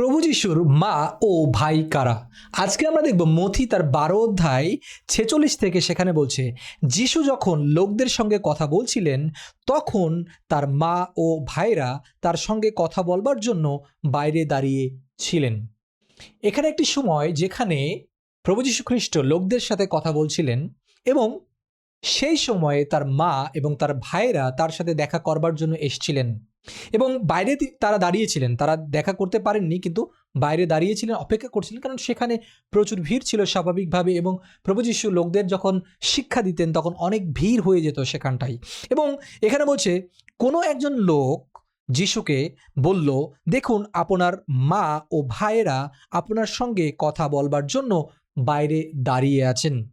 প্রভু যিশুর মা ও ভাই কারা? আজকে আমরা দেখব মথি তার বারো অধ্যায় ছেচল্লিশ থেকে সেখানে বলছে, যিশু যখন লোকদের সঙ্গে কথা বলছিলেন, তখন তার মা ও ভাইরা তার সঙ্গে কথা বলবার জন্য বাইরে দাঁড়িয়ে ছিলেন। এখানে একটি সময় যেখানে প্রভু যীশু খ্রিস্ট লোকদের সাথে কথা বলছিলেন এবং সেই সময়ে তার মা এবং তার ভাইরা তার সাথে দেখা করবার জন্য এসছিলেন। এবং বাইরে তারা দাঁড়িয়েছিলেন। তারা দেখা করতে পারেননি কিন্তু বাইরে দাঁড়িয়েছিলেন, অপেক্ষা করছিলেন। কারণ সেখানে প্রচুর ভিড় ছিল স্বাভাবিকভাবে এবং প্রভু যীশু লোকদের যখন শিক্ষা দিতেন তখন অনেক ভিড় হয়ে যেত সেখানটাই এবং এখানে বলছে, কোনো একজন লোক যিশুকে বলল, দেখুন, আপনার মা ও ভাইয়েরা আপনার সঙ্গে কথা বলবার জন্য বাইরে দাঁড়িয়ে আছেন।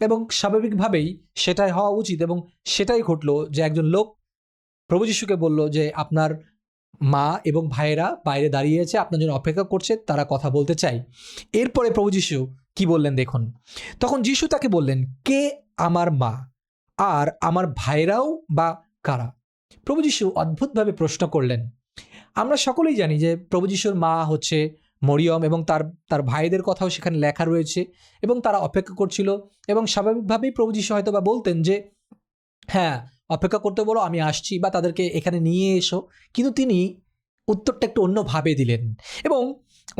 এবং স্বাভাবিকভাবেই সেটাই হওয়া উচিত এবং সেটাই ঘটলো যে একজন লোক প্রভু যিশুকে বলল যে আপনার মা এবং ভাইয়েরা বাইরে দাঁড়িয়ে আছে আপনার জন্য অপেক্ষা করছে, তারা কথা বলতে চাই। এরপরে প্রভু যিশু কি বললেন দেখুন। তখন যিশু তাকে বললেন, কে আমার মা? আর আমার ভাইরাও বা কারা? প্রভু যিশু অদ্ভুতভাবে প্রশ্ন করলেন। আমরা সকলেই জানি যে প্রভু যিশুর মা হচ্ছে মরিয়ম এবং তার তার ভাইদের কথাও সেখানে লেখা রয়েছে এবং তারা অপেক্ষা করছিল এবং স্বাভাবিকভাবেই প্রভু হয়তো বা বলতেন যে হ্যাঁ অপেক্ষা করতে বলো, আমি আসছি বা তাদেরকে এখানে নিয়ে এসো। কিন্তু তিনি উত্তরটা একটু অন্যভাবে দিলেন এবং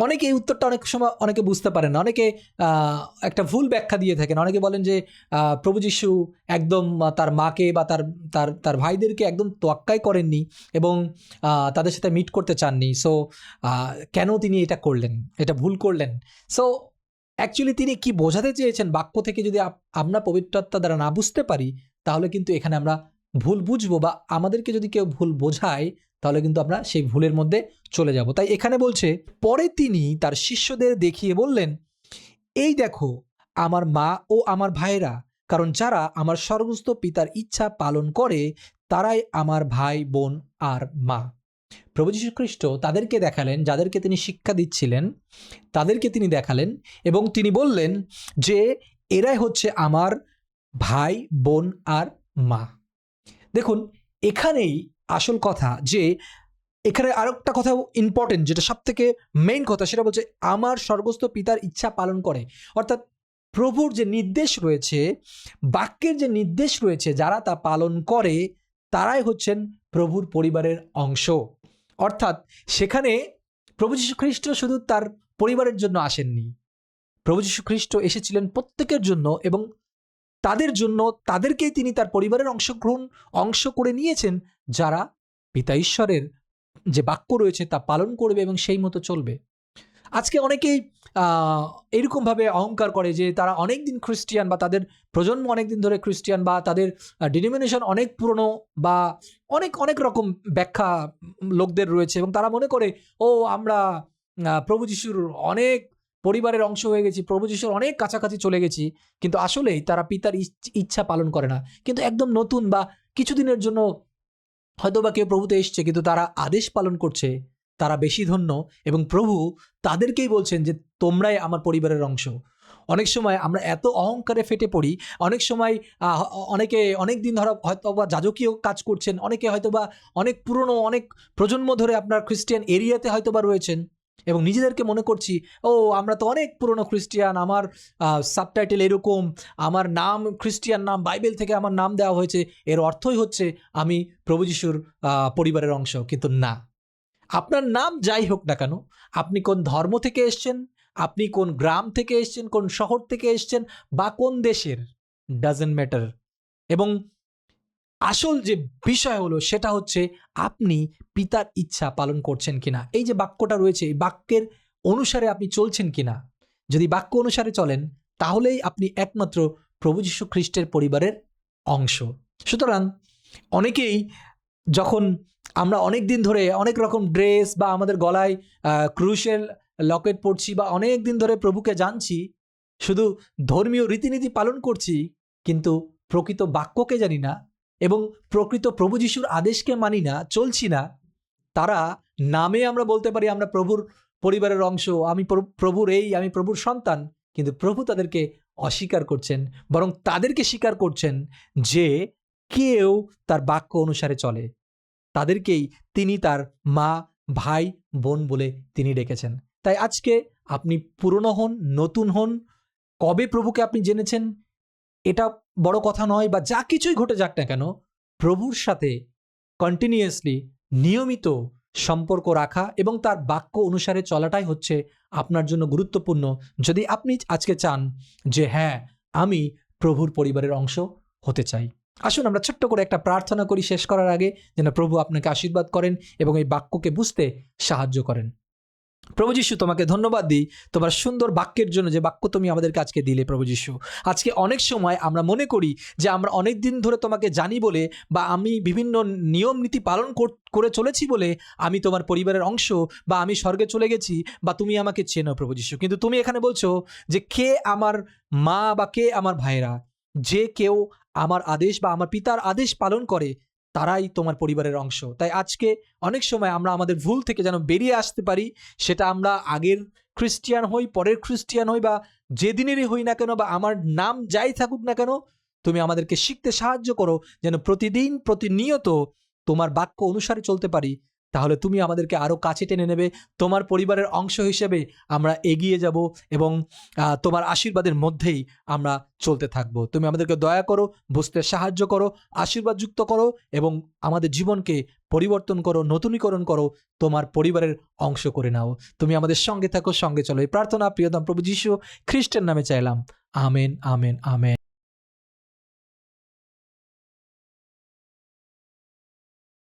অনেকে এই উত্তরটা অনেক সময় অনেকে বুঝতে পারেন না। অনেকে একটা ভুল ব্যাখ্যা দিয়ে থাকেন। অনেকে বলেন যে প্রভু যিশু একদম তার মাকে বা তার তার তার ভাইদেরকে একদম তোয়াক্কাই করেননি এবং তাদের সাথে মিট করতে চাননি। সো কেন তিনি এটা করলেন? এটা ভুল করলেন? সো অ্যাকচুয়ালি তিনি কি বোঝাতে চেয়েছেন? বাক্য থেকে যদি আমরা পবিত্রতা দ্বারা না বুঝতে পারি, তাহলে কিন্তু এখানে আমরা ভুল বুঝব বা আমাদেরকে যদি কেউ ভুল বোঝায় তাহলে কিন্তু আমরা সেই ভুলের মধ্যে চলে যাব। তাই এখানে বলছে, পরে তিনি তার শিষ্যদের দেখিয়ে বললেন, এই দেখো, আমার মা ও আমার ভাইরা কারণ যারা আমার সর্বস্ত পিতার ইচ্ছা পালন করে, তারাই আমার ভাই, বোন আর মা। প্রভু যীশু খ্রিস্ট তাদেরকে দেখালেন, যাদেরকে তিনি শিক্ষা দিচ্ছিলেন, তাদেরকে তিনি দেখালেন এবং তিনি বললেন যে, এরাই হচ্ছে আমার ভাই, বোন আর মা। দেখুন, এখানেই আসল কথা যে, এখানে আরেকটা কথা ইম্পর্টেন্ট যেটা সব থেকে মেইন কথা, সেটা বলছে, আমার স্বর্গস্থ পিতার ইচ্ছা পালন করে। অর্থাৎ প্রভুর যে নির্দেশ রয়েছে, বাক্যের যে নির্দেশ রয়েছে, যারা তা পালন করে, তারাই হচ্ছেন প্রভুর পরিবারের অংশ। অর্থাৎ সেখানে প্রভু যীশু খ্রিস্ট শুধু তার পরিবারের জন্য আসেননি। প্রভু যীশু খ্রিস্ট এসেছিলেন প্রত্যেকের জন্য এবং তাদের জন্য তাদেরকেই তিনি তার পরিবারের অংশগ্রহণ অংশ করে নিয়েছেন, যারা পিতা ঈশ্বরের যে বাক্য রয়েছে তা পালন করবে এবং সেই মতো চলবে। আজকে অনেকেই এরকমভাবে অহংকার করে যে তারা অনেক দিন খ্রিস্টিয়ান বা তাদের প্রজন্ম অনেক দিন ধরে খ্রিস্টিয়ান বা তাদের ডিনোমিনেশন অনেক পুরনো বা অনেক অনেক রকম ব্যাখ্যা লোকদের রয়েছে এবং তারা মনে করে, ও, আমরা প্রভু যিশুর অনেক পরিবারের অংশ হয়ে গেছি, প্রভু যিশুর অনেক কাছাকাছি চলে গেছি, কিন্তু আসলেই তারা পিতার ইচ- ইচ্ছা পালন করে না। কিন্তু একদম নতুন বা কিছুদিনের জন্য হয়তো বা কেউ প্রভুতে এসছে, কিন্তু তারা আদেশ পালন করছে, তারা বেশি ধন্য এবং প্রভু তাদেরকেই বলছেন যে, তোমরাই আমার পরিবারের অংশ। অনেক সময় আমরা এত অহংকারে ফেটে পড়ি, অনেক সময় অনেকে অনেক দিন ধরে হয়তো বা যাজকীয় কাজ করছেন, অনেকে হয়তো বা অনেক পুরনো, অনেক প্রজন্ম ধরে আপনার খ্রিস্টিয়ান এরিয়াতে হয়তো বা রয়েছেন এবং নিজেদেরকে মনে করছি, ও, আমরা তো অনেক পুরনো খ্রিস্টিয়ান, আমার সাবটাইটেল এরকম, আমার নাম, খ্রিস্টিয়ান নাম, বাইবেল থেকে আমার নাম দেওয়া হয়েছে, এর অর্থই হচ্ছে আমি প্রভু যিশুর পরিবারের অংশ। কিন্তু না। আপনার নাম যাই হোক না কেন, আপনি কোন ধর্ম থেকে এসছেন, আপনি কোন গ্রাম থেকে এসছেন, কোন শহর থেকে এসছেন, বা কোন দেশের ডাজেন্ট ম্যাটার এবং আসল যে বিষয় হলো সেটা হচ্ছে আপনি পিতার ইচ্ছা পালন করছেন কিনা। এই যে বাক্যটা রয়েছে, এই বাক্যের অনুসারে আপনি চলছেন কিনা। যদি বাক্য অনুসারে চলেন, তাহলেই আপনি একমাত্র প্রভু যীশু খ্রিস্টের পরিবারের অংশ। সুতরাং অনেকেই যখন আমরা অনেক দিন ধরে অনেক রকম ড্রেস বা আমাদের গলায় ক্রুশেল লকেট পরছি বা অনেক দিন ধরে প্রভুকে জানছি, শুধু ধর্মীয় রীতিনীতি পালন করছি, কিন্তু প্রকৃত বাক্যকে জানি না এবং প্রকৃত প্রভু যিশুর আদেশকে মানি না, চলছি না। তারা নামে আমরা বলতে পারি আমরা প্রভুর পরিবারের অংশ, আমি প্র- প্রভুর এই, আমি প্রভুর সন্তান। কিন্তু প্রভু তাদেরকে অস্বীকার করছেন, বরং তাদেরকে স্বীকার করছেন যে কেউ তার বাক্য অনুসারে চলে। তাদেরকেই তিনি তার মা, ভাই, বোন বলে তিনি ডেকেছেন। তাই আজকে আপনি পুরনো হন, নতুন হন। কবে প্রভুকে আপনি জেনেছেন? এটা বড় কথা নয় বা যা কিছুই ঘটে যাক না কেন, প্রভুর সাথে কন্টিনিউয়াসলি নিয়মিত সম্পর্ক রাখা এবং তার বাক্য অনুসারে চলাটাই হচ্ছে আপনার জন্য গুরুত্বপূর্ণ। যদি আপনি আজকে চান যে হ্যাঁ আমি প্রভুর পরিবারের অংশ হতে চাই। আসুন আমরা ছোট্ট করে একটা প্রার্থনা করি শেষ করার আগে, যেন প্রভু আপনাকে আশীর্বাদ করেন এবং এই বাক্যকে বুঝতে সাহায্য করেন। প্রভু যিশু, তোমাকে ধন্যবাদ দিই। তোমার সুন্দর বাক্যের জন্য যে বাক্য তুমি আমাদেরকে আজকে দিলে প্রভু যিশু। আজকে অনেক সময় আমরা মনে করি যে আমরা অনেক দিন ধরে তোমাকে জানি বলে বা আমি বিভিন্ন নিয়ম নীতি পালন করে চলেছি বলে আমি তোমার পরিবারের অংশ বা আমি স্বর্গে চলে গেছি বা তুমি আমাকে চেনো প্রভু যিশু। কিন্তু তুমি এখানে বলছো যে কে আমার মা বা কে আমার ভাইরা যে কেউ আমার আদেশ বা আমার পিতার আদেশ পালন করে তারাই তোমার পরিবারের অংশ। তাই আজকে অনেক সময় আমরা আমাদের ভুল থেকে যেন বেরিয়ে আসতে পারি, সেটা আমরা আগের খ্রিস্টিয়ান হই, পরের খ্রিস্টিয়ান হই বা যেদিনেরই হই না কেন বা আমার নাম যাই থাকুক না কেন, তুমি আমাদেরকে শিখতে সাহায্য করো যেন প্রতিদিন, প্রতিনিয়ত তোমার বাক্য অনুসারে চলতে পারি। তাহলে তুমি আমাদেরকে আরও কাছে টেনে নেবে, তোমার পরিবারের অংশ হিসেবে আমরা এগিয়ে যাব এবং তোমার আশীর্বাদের মধ্যেই আমরা চলতে থাকব। তুমি আমাদেরকে দয়া করো, বুঝতে সাহায্য করো আশীর্বাদ যুক্ত করো এবং আমাদের জীবনকে পরিবর্তন করো, নতুনীকরণ করো, তোমার পরিবারের অংশ করে নাও। তুমি আমাদের সঙ্গে থাকো, সঙ্গে চলো। এই প্রার্থনা প্রিয়তম প্রভু যীশু খ্রিস্টের নামে চাইলাম। Amen amen amen.